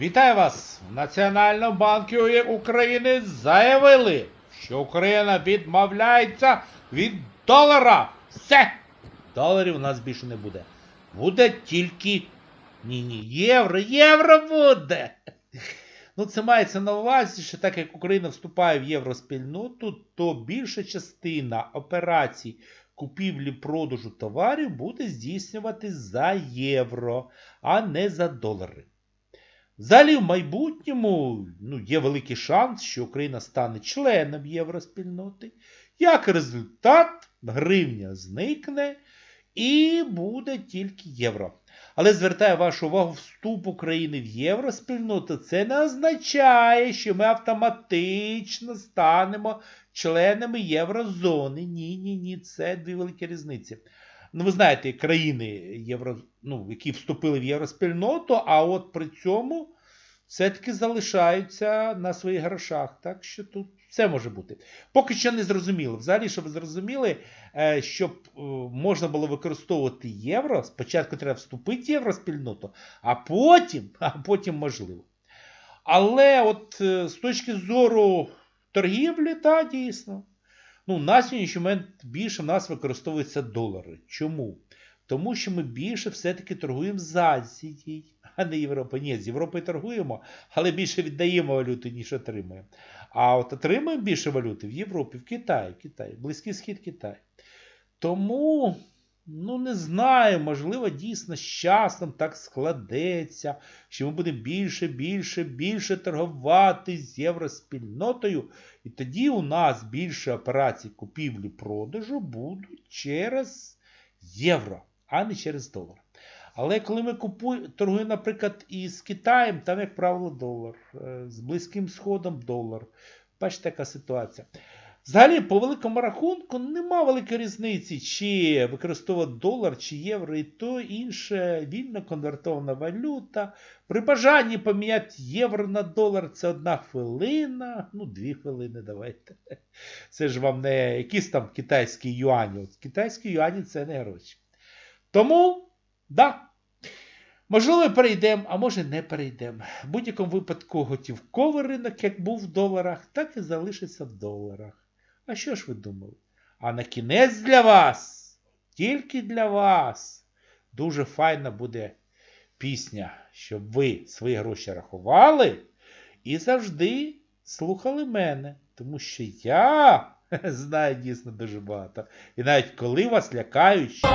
Вітаю вас! В Національному банку України заявили, що Україна відмовляється від долара. Все! Доларів у нас більше не буде. Буде тільки ні, ні, євро, євро буде. Ну, це мається на увазі, що так як Україна вступає в євроспільноту, то більша частина операцій купівлі-продажу товарів буде здійснювати за євро, а не за долари. Взагалі, в майбутньому ну, є великий шанс, що Україна стане членом євроспільноти. Як результат, гривня зникне і буде тільки євро. Але звертаю вашу увагу, вступ України в євроспільноту це не означає, що ми автоматично станемо членами єврозони. Ні, ні, ні, це дві великі різниці. Ну, ви знаєте, країни, євро, ну, які вступили в євроспільноту, а от при цьому все-таки залишаються на своїх грошах. Так що тут все може бути. Поки що не зрозуміло. Взагалі, щоб зрозуміли, е, щоб е, можна було використовувати євро, спочатку треба вступити в євроспільноту, а потім, а потім можливо. Але от е, з точки зору торгівлі, так, дійсно. Ну, на сьогоднішній момент більше в нас використовуються долари. Чому? Тому що ми більше все-таки торгуємо з Азією, а не Європою. Ні, з Європою торгуємо, але більше віддаємо валюти, ніж отримуємо. А от отримуємо більше валюти в Європі, в Китаї, Китай, Близький Схід Китай. Тому, ну не знаю, можливо, дійсно з часом так складеться, що ми будемо більше, більше, більше торгувати з євроспільнотою. І тоді у нас більше операцій купівлі-продажу будуть через євро, а не через долар. Але коли ми купуємо, торгуємо, наприклад, із Китаєм, там, як правило, долар, е, з Близьким Сходом долар. Бачите, така ситуація. Взагалі, по великому рахунку, нема великої різниці, чи використовувати долар, чи євро, і то інше вільно конвертована валюта. При бажанні поміняти євро на долар це одна хвилина, ну, дві хвилини давайте. Це ж вам не якісь там китайські юані. Китайські юані це не гроші. Тому, да. Можливо, перейдемо, а може не перейдемо. В будь-якому випадку готівковий ринок, як був в доларах, так і залишиться в доларах. А що ж ви думали? А на кінець для вас, тільки для вас, дуже файна буде пісня, щоб ви свої гроші рахували і завжди слухали мене. Тому що я знаю дійсно дуже багато. І навіть коли вас лякають, що.